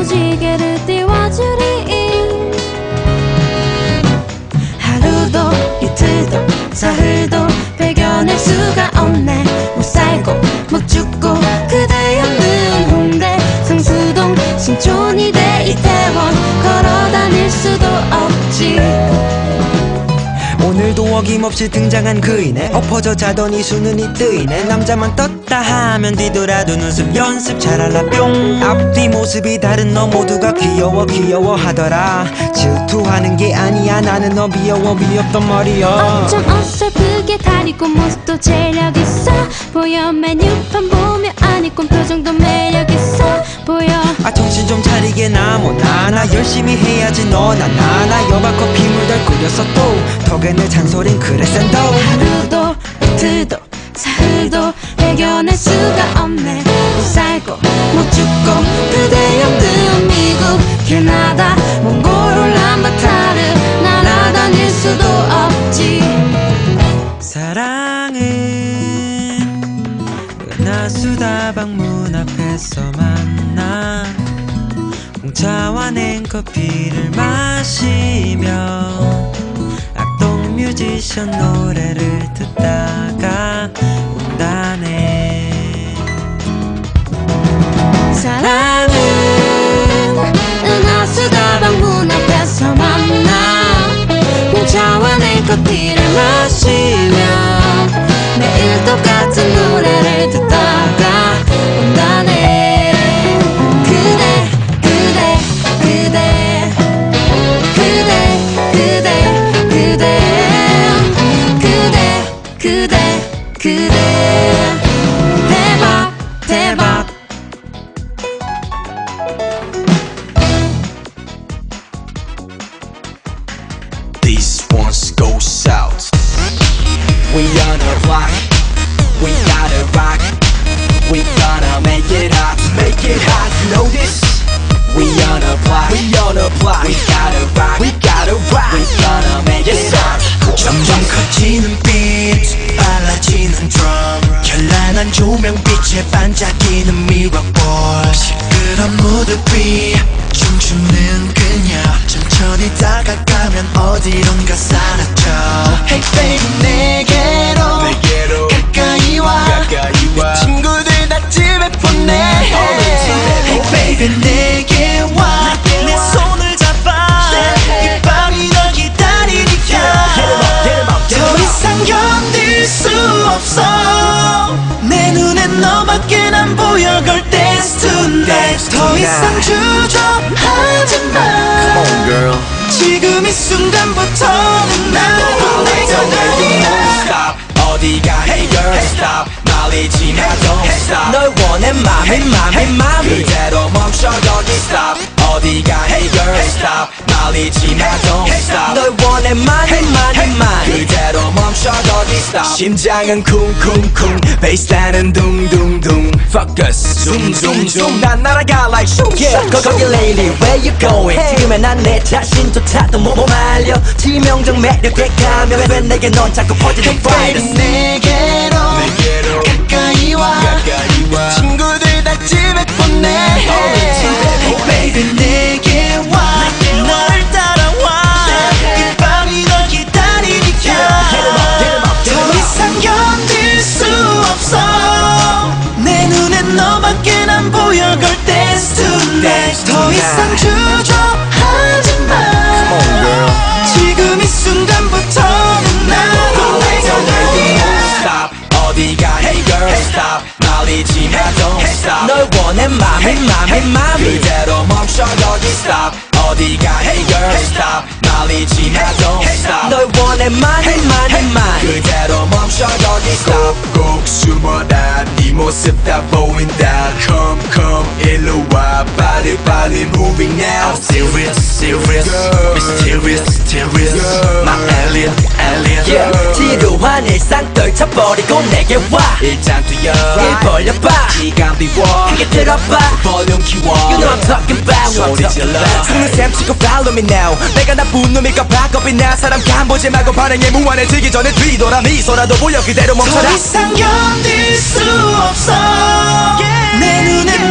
くじける 어김없이 등장한 그이네 엎어져 자더니 수는이 뜨이네 남자만 떴다 하면 뒤돌아도 눈썹 연습 잘할라 뿅. 앞뒤 모습이 다른 너 모두가 귀여워 귀여워 하더라. 질투하는 게 아니야 나는 너 미워워 미웠던 말이야 어쩜 어설프게 다리고 모습도 재력 있어. 보여 메뉴판 보며 아니꾼 표정도 매력 있어. 보여. 아 정신 좀 차리게 나뭐나 나 열심히 해야지 너나 나나 여바 커피 물덜 끓였어 또. 덕에는 잔소린 그래 센도 하루도 이틀도 사흘도 해결할 수가 없네. 못 살고 못 죽고 그대 없는 미국 캐나다 몽골 울란바타르 날아다닐 수도 없지. 사랑은 은하수다방 문 앞에서 홍차와 냉커피를 마시며 악동 뮤지션 노래를 듣다가 온다네. 사랑 These ones go south. We on a block, we gotta rock, we gonna make it hot, make it hot. 조명빛에 반짝이는 ball. 시끄러운 무드비, 춤추는 그녀, 천천히 다가가면 어디론가 사라져. Hey baby 내게로, 내게로 가까이 와, 가까이 와. 친구들 다 집에 보내. Hey baby 내게 보여 Girl dance tonight. 더 이상 주저하지 마. 지금 이 순간부터는 난 내가 날이야 Stop. 어디가 Hey girl. Stop. 말리지 마 Don't stop. 널 원해 맘이 맘이 맘이 그대로 멈춰 거기 Stop. 어디가 Hey girl. Stop. 말리지 마 Don't stop. 널 원해 많이 많이 많이 그대로 멈춰 거기 Stop. 심장은 쿵쿵쿵 베이스라인은 둥둥둥 Focus zoom zoom zoom. 난 날아가 like shoot yeah 거, 거기 lady where you going? 지금의 난내 자신조차 또못 말려. 치명적 매력에 가면 왜 내게 넌 자꾸 퍼지는 fire 내게로 가까이 와. 친구들 다 집에 보내 더 이상 주저하지 마. 지금 이 순간부터는 난 내가 날이야. Stop. 어디가? Hey girl Stop. 말리지 마 Don't stop. 널 원해 맘이 맘이 맘이 그대로 멈춰 거기 Stop. 어디가? Hey girl Stop. 말리지 마 Don't stop. 널 원해 많이 많이 많이 그대로 멈춰 거기 Stop. 꼭 숨어라. 네 모습 다 보인다 와 빨리 빨리 moving now. Serious serious. Mysterious mysterious. My alien alien. Yeah. 지루한 일상 떨쳐버리고 내게 와. 일단 뛰어 일 벌려봐. 시간 비워. 크게 들어봐. 볼륨 키워. You know I'm talking about. 소리 질러. 숨을 샘치고 follow me now. 내가 나쁜 놈일까 봐 겁이 나. 사람 간보지 말고 반응에 무한해지기 전에 뒤돌아. 미소라도 보여. 그대로 멈춰라. 더 이상 견딜 수 없어